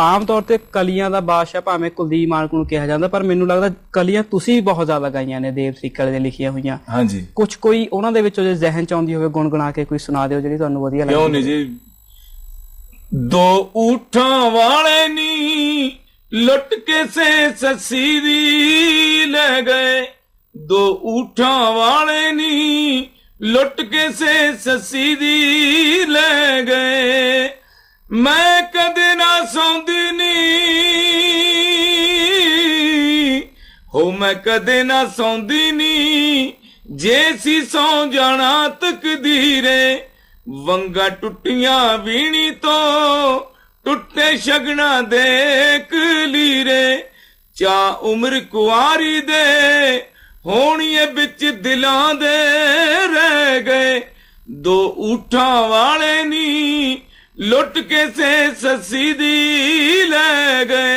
ਆਮ ਤੌਰ ਤੇ ਕਲੀਆਂ ਦਾ ਬਾਦਸ਼ਾਹ ਭਾਵੇਂ ਕੁਲਦੀਪ ਮਾਨਕ ਨੂੰ ਕਿਹਾ ਜਾਂਦਾ ਪਰ ਮੈਨੂੰ ਲੱਗਦਾ ਕਲੀਆਂ ਤੁਸੀਂ ਬਹੁਤ ਜ਼ਿਆਦਾ ਗਾਈਆਂ ਨੇ ਦੇਵ ਸਿੱਕਲ ਦੇ ਲਿਖੀਆਂ ਹੋਈਆਂ। ਹਾਂਜੀ। ਕੁਝ ਕੋਈ ਉਹਨਾਂ ਦੇ ਵਿੱਚੋਂ ਜੇ ਜ਼ਿਹਨ ਚ ਆਉਂਦੀ ਹੋਵੇ ਗੁੰਗੁਣਾ ਕੇ ਕੋਈ ਸੁਣਾ ਦਿਓ ਜਿਹੜੀ ਤੁਹਾਨੂੰ ਵਧੀਆ ਕਿਉਂ ਲੱਗਦੀ ਨਹੀਂ ਜੀ? ਦੋ ਊਠਾਂ ਵਾਲੇ ਨੀ ਲੁੱਟ ਕੇ ਸੇ ਸੱਸੀ ਦੀ ਲੈ ਗਏ। ਦੋ ਊਠਾਂ ਵਾਲੇ ਨੀ ਲੁੱਟ ਕੇ ਸੇ ਸੱਸੀ ਦੀ ਲੈ ਗਏ। ਮੈਂ ਕਦੇ ਹੋ ਮੈਂ ਕਦੇ ਨਾ ਸੌਂਦੀ ਨੀ, ਜੇ ਸੀ ਸੌ ਜਾਣਾ ਤਕਦੀਰੇ। ਵੰਗਾ ਟੁੱਟੀਆਂ ਵੀਣੀ ਤੋਂ, ਟੁੱਟੇ ਸ਼ਗਣਾ ਦੇ ਕਲੀਰੇ। ਚਾ ਉਮਰ ਕੁਆਰੀ ਦੇ, ਹੋਣੀਏ ਵਿੱਚ ਦਿਲਾਂ ਦੇ ਰਹਿ ਗਏ। ਦੋ ਊਠਾਂ ਵਾਲੇ ਨੀ, ਲੁੱਟ ਕੇ ਸੇ ਸੱਸੀ ਦੀ ਲੈ ਗਏ।